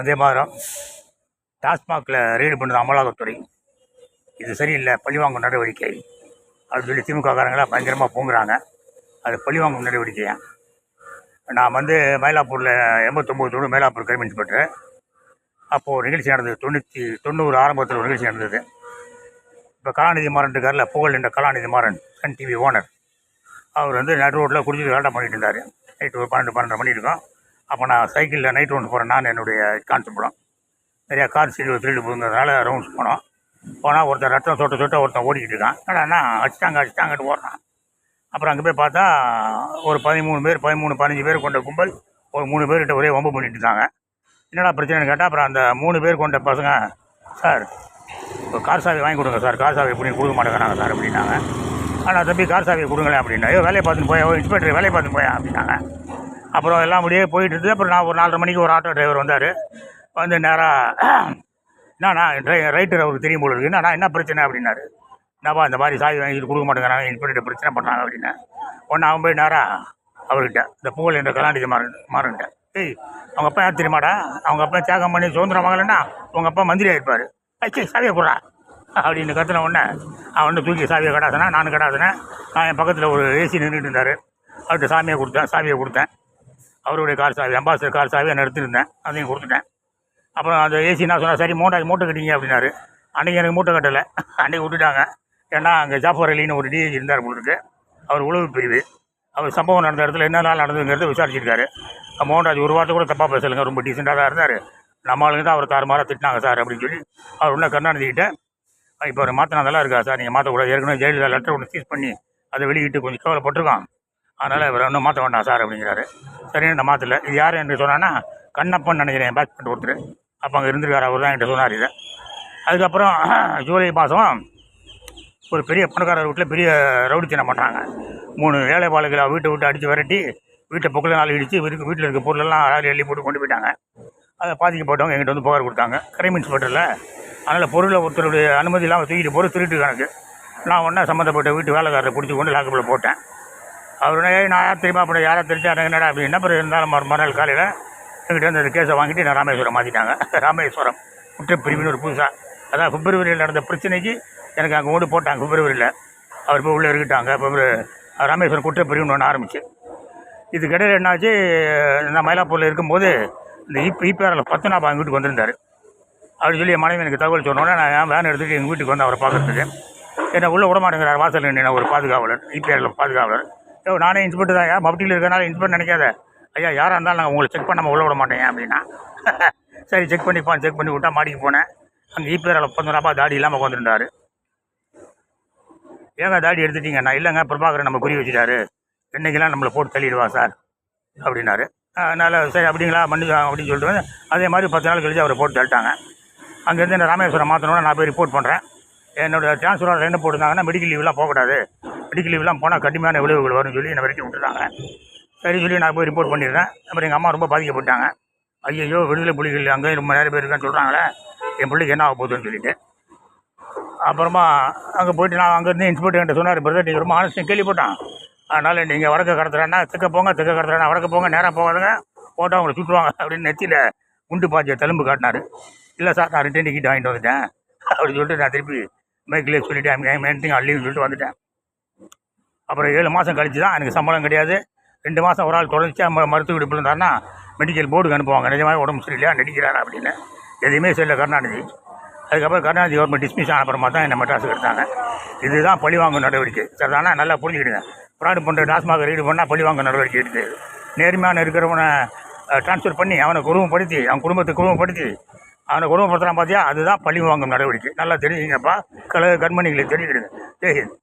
அதே மாதிரி டாஸ்மாகில் ரெய்டு பண்ணது அமலாக்கத்துறை. இது சரியில்லை பழிவாங்கும் நடவடிக்கை. அப்படின்னு சொல்லி திமுககாரங்களாம் பயங்கரமாக பூங்குறாங்க. அது பழிவாங்கும் நடவடிக்கையா? நான் வந்து மயிலாப்பூரில் எண்பத்தொம்போது தொண்ணூறு மயிலாப்பூர் கிரைம் இன்ஸ்பெக்டர். அப்போது ஒரு நிகழ்ச்சி நடந்தது தொண்ணூற்றி தொண்ணூறு ஆரம்பத்தில் ஒரு நிகழ்ச்சி நடந்தது. இப்போ கலாநிதி மாறன் இருக்கார்ல புகழ் என்ற Kalanithi Maran Sun TV owner. அவர் வந்து நடு ரோட்டில் குடிச்சிட்டு வேலை பண்ணிட்டு இருந்தார். நைட்டு ஒரு பன்னெண்டு பன்னெண்டு மணி இருக்கும் அப்போ நான் சைக்கிளில் நைட் ரவுண்ட் போகிறேன் நான் என்னுடைய கான்ஸ்டபிளும் நிறையா கார் சீடு திருடு போகிறதுனால ரவுண்ட்ஸ் போனோம். போனால் ஒருத்தன் ரத்தம் சொட்ட சொட்ட ஒருத்தன் ஓடிக்கிட்டு இருக்கான். என்னடா அடிச்சிட்டாங்க அடிச்சிட்டாங்கன்னு ஓடுறான். அப்புறம் அங்கே போய் பார்த்தா ஒரு பதிமூணு பேர் பதிமூணு பதினஞ்சு பேர் கொண்ட கும்பல் ஒரு மூணு பேர்கிட்ட ஒரே ஒம்பு பண்ணிட்டு இருந்தாங்க என்னடா பிரச்சனைன்னு கேட்டால் அப்புறம் அந்த மூணு பேர் கொண்ட பசங்க சார் இப்போ கார் சாவி வாங்கி கொடுங்க சார். கார் சாவி எப்படி கொடுக்க மாட்டேங்கிறாங்க சார் அப்படின்னாங்க. ஆனால் தம்பி கார் சாவியை கொடுங்களேன் அப்படின்னா ஐயோ வேலையை பார்த்துட்டு போயா இன்ஸ்பெக்டர் வேலையை பார்த்துட்டு போயா அப்படின்னாங்க. அப்புறம் எல்லாம் அப்படியே போயிட்டு இருந்தது. அப்புறம் நான் ஒரு நாலரை மணிக்கு ஒரு ஆட்டோ டிரைவர் வந்தார். வந்து நேராக என்னண்ணா ட்ரை ரைட்டர் அவருக்கு தெரியும் போல இருக்கு. என்னண்ணா என்ன பிரச்சனை? அப்படின்னாரு. என்னப்பா இந்த மாதிரி சாய் வாங்கிட்டு கொடுக்க மாட்டேங்கிறாங்க. இன்ஸ்பெக்டர் பிரச்சனை பண்ணுறாங்க அப்படின்னு. ஒன்று அவன் போய் நேராக அவர்கிட்ட இந்த புகழ் என்ற கலாநிதி மாறன் மாறன்ட்ட. ஏய் அவங்க அப்பா யார் தெரியுமாடா? அவங்க அப்பா தியாகம் பண்ணி சுதந்திரம் வாங்கலைன்னா உங்கள் அப்பா மந்திரி இருப்பார் சரி சாவியை போடுறா. அப்படின்னு கத்துன உடனே அவன் வந்து தூக்கி சாவியை கடாசனா நானும் கடாசனேன். நான் என் பக்கத்தில் ஒரு ஏசி நின்றுட்டு இருந்தார். அவர்கிட்ட சாமியை கொடுத்தேன் சாவியை கொடுத்தேன். அவருடைய கார் சாவி அம்பாசிடர் கார் சாவி நான் எடுத்துருந்தேன். அதையும் கொடுத்துட்டேன். அப்புறம் அந்த ஏசி நான் சொன்னேன் சரி மூட்டை மூட்டை கட்டிங்க அப்படின்னாரு. அன்றைக்கி எனக்கு மூட்டை கட்டலை. அன்றைக்கி விட்டுட்டாங்க. ஏன்னா அங்கே ஜாஃபர் அலின்னு ஒரு டிஐஜி இருந்தார் உங்களுக்கு அவர் உளவு பிரிவு. அவர் சம்பவம் நடந்த இடத்துல என்ன நாள் நடந்ததுங்கிறத விசாரிச்சிருக்காரு. மோகன்ராஜ் ஒரு வார்த்தை கூட தப்பாக பேசலைங்க. ரொம்ப டீசெண்டாக தான் இருந்தார். நம்ம ஆளுங்க தான் அவர் தாறுமாறாக திட்டினாங்க சார் அப்படின்னு சொல்லி அவர் உடனே கருணாநிதிக்கிட்ட இப்போ அவர் நல்லா இருக்கா சார்? நீங்கள் மாற்றக்கூடாது ஏற்கனவே ஜெயலலிதா லெட்டர் ஒன்று சீஸ் பண்ணி அதை வெளியிட்டு கொஞ்சம் கவலைப்பட்டிருக்கான். அதனால் இவர் ஒன்றும் மாற்ற வேண்டாம் சார் அப்படிங்கிறாரு. சரின்னு நான் மாற்றல இது யார் என்று சொன்னான்னா கண்ணப்பன் நினைக்கிறேன் பேக் பண்ணி ஒருத்தர். அப்போ அங்கே இருந்திருக்காரு அவர் தான் என்கிட்ட சொன்னார் இதை. அதுக்கப்புறம் ஜூலை மாதம் ஒரு பெரிய பணக்காரர் வீட்டில் பெரிய ரவுடித்தனம் பண்ணுறாங்க மூணு ஏழை வீட்டை விட்டு அடித்து விரட்டி வீட்டை பொக்கல நாள் இடித்து வீட்டுக்கு வீட்டில் இருக்க பொருளெல்லாம் அழகாக எள்ளி போட்டு கொண்டு போயிட்டாங்க. அதை பாதிக்கப்பட்டவங்க எங்கிட்ட வந்து புகார் கொடுத்தாங்க. கிரைம் இன்ஸ்பெக்டரில் அதனால் பொருளை ஒருத்தருடைய அனுமதி இல்லாமல் தூக்கிட்டு போகிற திருட்டு கணக்கு. நான் ஒன்றா சம்மந்தப்பட்ட வீட்டு வேலைக்காரரை பிடிச்சி கொண்டு லாக்கப்பில் போட்டேன். அவருடைய நான் யார் தெரியுமா அப்புறம் யாரை தெரிஞ்சா எனக்கு என்னடா அப்படின்னா அப்புறம் இருந்தாலும் மறு மறுநாள் காலையில் எங்கிட்ட வந்து அந்த கேஸை வாங்கிட்டு நான் ராமேஸ்வரம் மாற்றிட்டாங்க ராமேஸ்வரம். குற்றப்பிரிவுன்னு ஒரு புதுசாக அதான் பிப்ரவரியில் நடந்த பிரச்சனைக்கு எனக்கு அங்கே ஓடு போட்டாங்க பிப்ரவரியில். அவர் போய் உள்ளே இருக்கிட்டாங்க பிப்ரவரி ராமேஸ்வரம் குற்றப்பிரிவுன்னு ஒன்று ஆரம்பிச்சு. இதுக்கிடையில் என்னாச்சு நான் மயிலாப்பூரில் இருக்கும்போது இந்த இப் இபிஆரில் பத்மநாபா எங்கள் வீட்டுக்கு வந்திருந்தார். அப்படி சொல்லி என் மனைவி எனக்கு தகவல் சொன்னோன்னே நான் என் வேன் எடுத்துகிட்டு எங்கள் வீட்டுக்கு வந்து அவரை பார்க்குறதுக்கு. என்னை உள்ளே விட மாட்டேங்கிறார் வாசல் நின்று ஒரு பாதுகாவலர் இபிஆரில் பாதுகாவலர். ஐயோ நானே இன்ஸ்பெக்டர் தான் ஐயா. மப்டியில் இருக்கனால இன்ஸ்பெக்டர் நினைக்காத. ஐயா யாராக இருந்தாலும் நாங்கள் உங்களை செக் பண்ணாமல் உள்ள விட மாட்டேன் அப்படின்னா. சரி செக் பண்ணிப்பான் செக் பண்ணி விட்டா மாடிக்கு போனேன். அங்கே இபிஆரில் பத்மநாபா தாடி இல்லாமல் உட்காந்துருந்தாரு ஏங்க தாடி எடுத்துட்டீங்க? நான் இல்லைங்க பிரபாகரன் நம்ம குறி வச்சுட்டாரு. என்னைக்கெல்லாம் நம்மளை போட்டு தள்ளிடுவா சார்? அப்படின்னாரு. அதனால் சரி அப்படிங்களா மன்னி அப்படின்னு சொல்லிட்டு அதே மாதிரி பத்து நாள் கழிச்சு அவரை போட்டு தள்ளிட்டாங்க. அங்கேருந்து என்ன ராமேஸ்வரம் மாற்றணும்னா நான் போய் ரிப்போர்ட் பண்ணுறேன் என்னோடய ட்ரான்ஸ்ஃபர் ஆர்டர் என்ன போட்டிருந்தாங்கன்னா மெடிக்கல் லீவ்லாம் போகக்கூடாது. மெடிக்கல் லீவ்லாம் போனால் கடுமையான விளைவுகள் வரும்னு சொல்லி என்னை வரைக்கும் விட்டுட்டாங்க சரி சொல்லி நான் போய் ரிப்போர்ட் பண்ணிடுறேன். அப்புறம் எங்கள் அம்மா ரொம்ப பாதிக்கப்பட்டாங்க. ஐயோ விடுதலை புலிகள் அங்கேயும் ரொம்ப நிறைய பேர் இருக்கான்னு சொல்கிறாங்களே என் பிள்ளைக்கு என்ன ஆக போகுதுன்னு சொல்லிட்டு. அப்புறமா அங்கே போயிட்டு நான் அங்கேருந்து இன்ஸ்பெக்டர் என்கிட்ட சொன்னார் பிரதர் நீங்கள் ரொம்ப ஆனஸ்ட் கேள்விப்பட்டான். அதனால் நீங்கள் வடக்க கடத்துறேன்னா தெற்க போங்க தெற்க கடத்துறேன்னா வடக்க போங்க நேராக போகாதுங்க. போட்டால் அவங்களை சுற்றுவாங்க அப்படின்னு நெத்தியில் குண்டு பாய்ச்ச தழும்பு காட்டினார். இல்லை சார் நான் ரிட்டன் டிக்கெட் வாங்கிட்டு வந்துட்டேன். அப்படின்னு சொல்லிட்டு நான் திருப்பி பைக்கில் சொல்லிட்டு ஐம் மென்ட்டிங் அள்ளின்னு சொல்லிட்டு வந்துட்டேன். அப்புறம் ஏழு மாதம் கழிச்சு தான் எனக்கு சம்பளம் கிடையாது. ரெண்டு மாதம் ஒரு ஆள் தொடர்ச்சியாக ம மருத்துவ விடுப்பில் இருந்தாருன்னா மெடிக்கல் போர்டுக்கு அனுப்புவாங்க. நிஜமாக உடம்பு சரியில்லையா? நடிக்கிறாரா அப்படின்னு. எதுவுமே சொல்லல கருணாநிதி. அதுக்கப்புறம் கருணாநிதி கவர்மெண்ட் டிஸ்மிஸ் ஆன அப்புறமா தான் என்னை மெட்ராஸுக்கு எடுத்தாங்க. இதுதான் பழிவாங்கும் நடவடிக்கை. சரிதானா? நல்லா புரிஞ்சுக்கிடுங்க ஃப்ராடு பண்ணுற டாஸ்மாக ரீடு பண்ணால் பழிவாங்கும் நடவடிக்கை எடுத்து. நேர்மையான இருக்கிறவனை ட்ரான்ஸ்ஃபர் பண்ணி அவனை குடும்பப்படுத்தி அவன் குடும்பத்தை குடும்பப்படுத்தி அவனை குடும்பப்படுத்துகிறான் பார்த்தியா அதுதான் பழி வாங்கும் நடவடிக்கை. நல்லா தெரிஞ்சுங்கப்பா கல கண்மணிகளை தெரிஞ்சுக்கிடுங்க. ஜெய்ஹிந்த்.